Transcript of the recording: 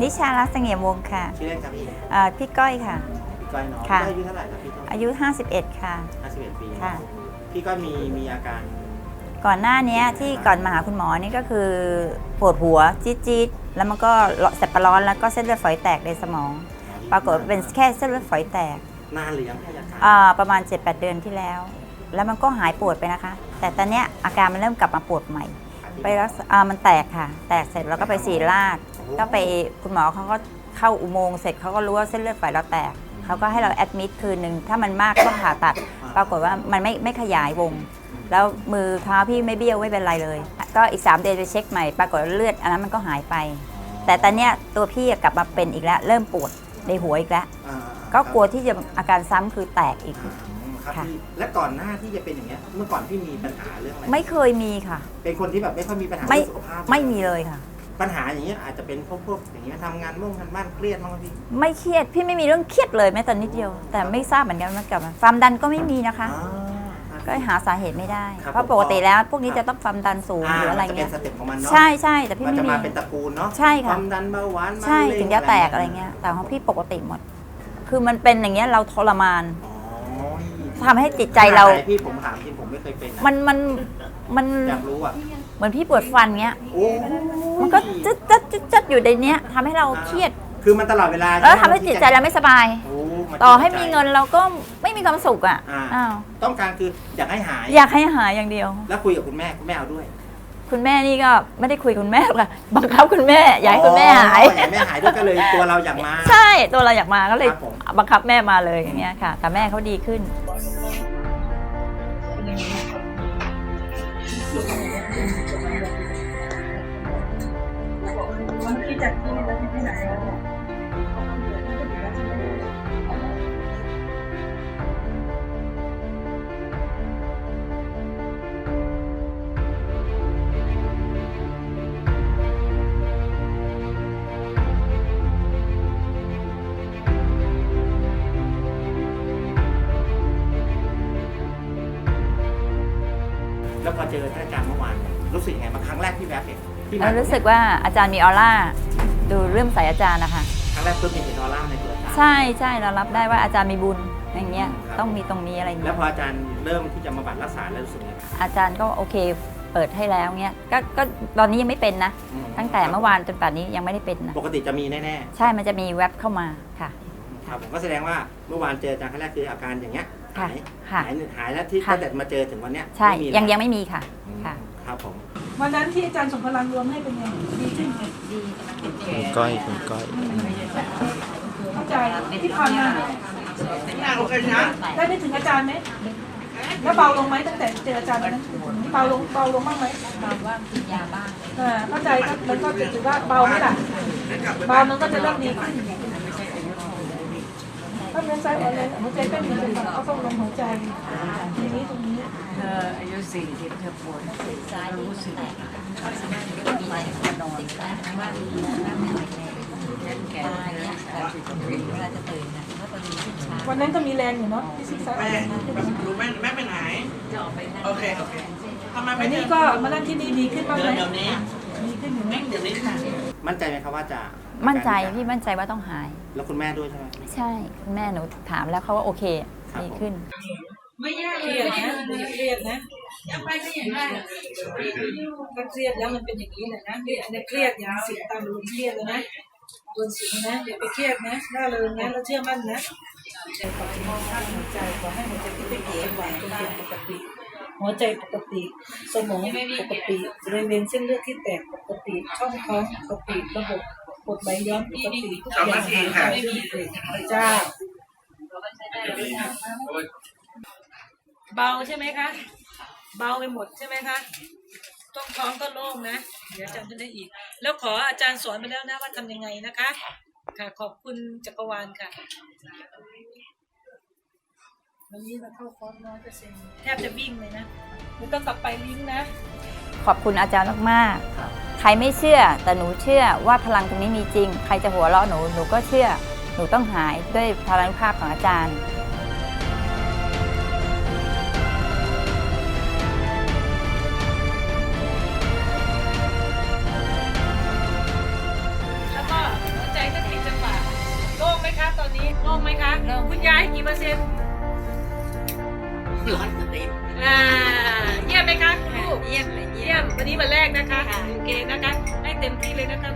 นิชาลักษณ์เสงี่ยมวงศ์ค่ะชื่อเล่นครับพี่เอ่อพี่ก้อยค่ะ พี่ก้อยเน้องค่ะพี่ก้อยอายุเท่าไหร่ครับพี่ต้นอายุ 51 ค่ะ51ปีค่ะ พี่ก้อยมีมีอาการก่อนหน้าเนี้ยที่ก่อนมาหาคุณหมอนี่ก็คือปวดหัวจี๊ดจี๊ดแล้วมันก็แสบประร้อนแล้วก็เส้นเลือดฝอยแตกในสมอง ปรากฏว่าเป็นแค่เส้นเลือดฝอยแตกนานหรือยังพี่อาการอ่าประมาณ 7-8 เดือนที่แล้ว แล้วมันก็หายปวดไปนะคะ แต่ตอนเนี้ยอาการมันเริ่มกลับมาปวดใหม่ ไปรักษาอ่ามันแตกค่ะ แตกเสร็จแล้วก็ไปสีราด ก็ไปคุณหมอเขาก็เข้าอุโมงค์เสร็จเขาก็รู้ว่าเส้นเลือดฝอยเราแตกเขาก็ให้เราแอดมิดคืนหนึ่งถ้ามันมากก็ต้องผ่าตัด ปรากฏว่ามันไม่ไม่ขยายวง แล้วมือเท้าพี่ไม่เบี้ยวไม่เป็นไรเลย ก็อีก3เดือนไปเช็คใหม่ ปรากฏว่าเลือดอันนั้นมันก็หายไป แต่ตอนเนี้ยตัวพี่กลับมาเป็นอีกแล้ว เริ่มปวดในหัวอีกแล้ว อ่าก็กลัวที่จะอาการซ้ำคือแตกอีกอืมครับค่ะ พี่และก่อนหน้าที่จะเป็นอย่างเงี้ยเมื่อก่อนพี่มีปัญหาเรื่องอะไรไม่เคยมีค่ะ เป็นคนที่แบบไม่ค่อยมีปัญหาไม่เรื่องสุขภาพไม่มีเลยค่ะ ปัญหาอย่างเงี้ยอาจจะเป็นพวกพวกอย่างเงี้ยทำงานมุ่งทำบ้านเครียดมากไหมพี่ ไม่เครียดพี่ไม่มีเรื่องเครียดเลยแม้แต่นิดเดียว แต่ไม่ทราบเหมือนกันว่ามันเกิดมาความดันก็ไม่มีนะคะอ่าครับก็หาสาเหตุไม่ได้ ครับเพราะผมปกติแล้วพวกนี้ครับจะต้องความดันสูงหรืออะไรมันจะเป็เงี้นยสเต็ปของมันเนาะใช่ใช่แต่พี่มันไม่จะมี มาเป็นตระกูลเนาะใช่ค่ะ ความดันเบาหวานใช่มะเร็ถึงจะแตกอะไรเงี้ย แต่ของพี่ปกติหมด คือมันเป็นอย่างเงี้ยเราทรมานอ๋อทำให้จิตใจเราขนดไหนพี่ผมถามจริงผมไม่เคยเป็นนะมันมันมันอยากรู้อะ เหมือนพี่ปวดฟันเงี้ย โอ้มันก็จึ๊ดจึ๊ดจึ๊ดจึ๊ดอยู่ในเนี้ยทำให้เราเครียด คือมันตลอดเวลาแล้วทำให้จิตใจเราไม่สบาย โอ้มันต่อให้มีเงินเราก็ไม่มีความสุขอะอ่าอ้าวต้องการคืออยากให้หาย อยากให้หายอย่างเดียว แล้วคุยกับคุณแม่คุณแม่เอาด้วยคุณแม่นี่ก็ไม่ได้คุยกับคุณแม่หรอกค่ะบังคับคุณแม่อยากให้คุณแม่หาย อ๋ออยากให้แม่หายด้วยก็เลยตัวเราอยากมา ใช่ตัวเราอยากมาก็เลยครับผม บังคับแม่มาเลยอย่างเงี้ยค่ะ แต่แม่เขาดีขึ้น แล้วพอเจอท่านอาจารย์เมื่อวานรู้สึกยังไงมางครั้งแรกที่แวบเห็นที่มาเรารู้สึกว่าอาจารย์มีออร่า ดูเริ่มใส่อาจารย์นะคะ ครั้งแรกเพิ่มเห็นออร่าในตัวอาจารย์ ใช่ใช่เรารับได้ว่าอาจารย์มีบุญอย่างเงี้ยครับ ต้องมีตรงนี้อะไรอย่างแล้วเงี้ยพออาจารย์เริ่มที่จะมาบัดรักษาแล้วรู้สึกยังไงอาจารย์ก็โอเคเปิดให้แล้วเงี้ยก็ก็ตอนนี้ยังไม่เป็นนะ อืตั้งแต่เมื่อวานจนป่านนี้ยังไม่ได้เป็นนะปกติจะมีแน่ใช่มันจะมีแว็บเข้ามาค่ะ ๆครับผมก็แสดงว่าเมื่อวานเจออาจารย์ครั้งแรกคืออาการอย่างเงี้ยค่ะ หายค่ะ หายหายแล้วที่ค่ะตั้งแต่มาเจอถึงวันเนี้ยใช่ ไม่มียังแล้วยังไม่มีค่ะอืมค่ะ ครับผม วันนั้นที่อาจารย์ส่งพลังรวมให้เป็นไงดีขึ้นไหมคุณก้อยคุณก้อยเข้าใจที่ผ่านมาได้ได้ถึงอาจารย์ไหมแล้วเบาลงไหมตั้งแต่เจออาจารย์วันนั้นเบาลงเบาลงบ้างไหมบางว่ากินยาบ้างอ่าเข้าใจก็มันก็จะถือว่าเบาไหมล่ะเบามันก็จะเริ่มดีขึ้น ถ้าเป็นไซอ่อนเลยหัวใจเต้นดีขึ้นเขาต้องลงหัวใจทีนี้ตรงนี้เธออายุสี่สิบเธอปวดซ้ายรู้สึกแตกมีอะไรกระนอนว่ามีน้ำไหลแรงแก่ตายแล้เนี่วยแต่เวลาจะตื่นนะก็ตอนนี้วันนั้นก็มีแรงอยู่เนาะที่ซิกแซกแม่รู้แม่แม่ไปไหนจะออกไปโอเคโอเคทำไมไม่นเดินี้นก็มานั่งที่นี่ดีขึ้นบ้างไหมเดี๋ยวนี้ดีขึ้นอยู่ไหมเดี๋ยวนี้ค่ะมั่นใจไหมครับว่าจะ มั่นใจอาการพี่มั่นใจว่าต้องหาย แล้วคุณแม่ด้วยใช่ไหม ใช่คุณแม่หนูถามแล้วเขาว่าโอเคครับ ดีขึ้น ไม่ยากเคเลรียดยนะเครียดนะยังไปก็อย่างนั้นก็เครียดแล้วมันเป็นอย่างนี้แหละนะเนี่ยอันนี้เครียดอย่างสิ่งตามลมเครียดแล้วนะโดนสิ่งนะอย่าไปเครียดนะน่าเริงนะแล้วเชื่อมั่นนะใจขอให้มองข้างหัวใจขอให้หัวใจที่เป็นจังหวะตรงเป็นปกติ หัวใจปกติ สมองปกติบริเวณเส้นเลือดที่แตกปกติช่องท้องปกติระบบก ดไหลย้อนปกติทุกอย่างหายไปเลยพระเจ้าเบาใช่ไหมคะ เบาไปหมดใช่ไหมคะต้องท้องก็โล่งนะ เดี๋ยวอาจารย์จะได้อีก แล้วขออาจารย์สอนไปแล้วนะว่าทำยังไงนะคะ ค่ะขอบคุณจักรวาลค่ะวันนี้เราเข้าคอร์สร้อยเปอร์เซ็นต์แทบจะวิ่งเลยนะแล้วก็กลับไปลิงก์นะ ขอบคุณอาจารย์มากๆ ใครไม่เชื่อแต่หนูเชื่อว่าพลังตรงนี้มีจริง ใครจะหัวเราะหนูหนูก็เชื่อ หนูต้องหายด้วยพลังภาพของอาจารย์โล่งไหมคะ คุณยายกี่เปอร์เซ็นต์ร้อยเปอร์เซ็นต์ อ่าเยี่ยมไหมคะลูกเยี่ยมเลยเยี่ยม วันนี้วันแรกนะคะโอเคนะคะ ให้เต็มที่เลยนะคะ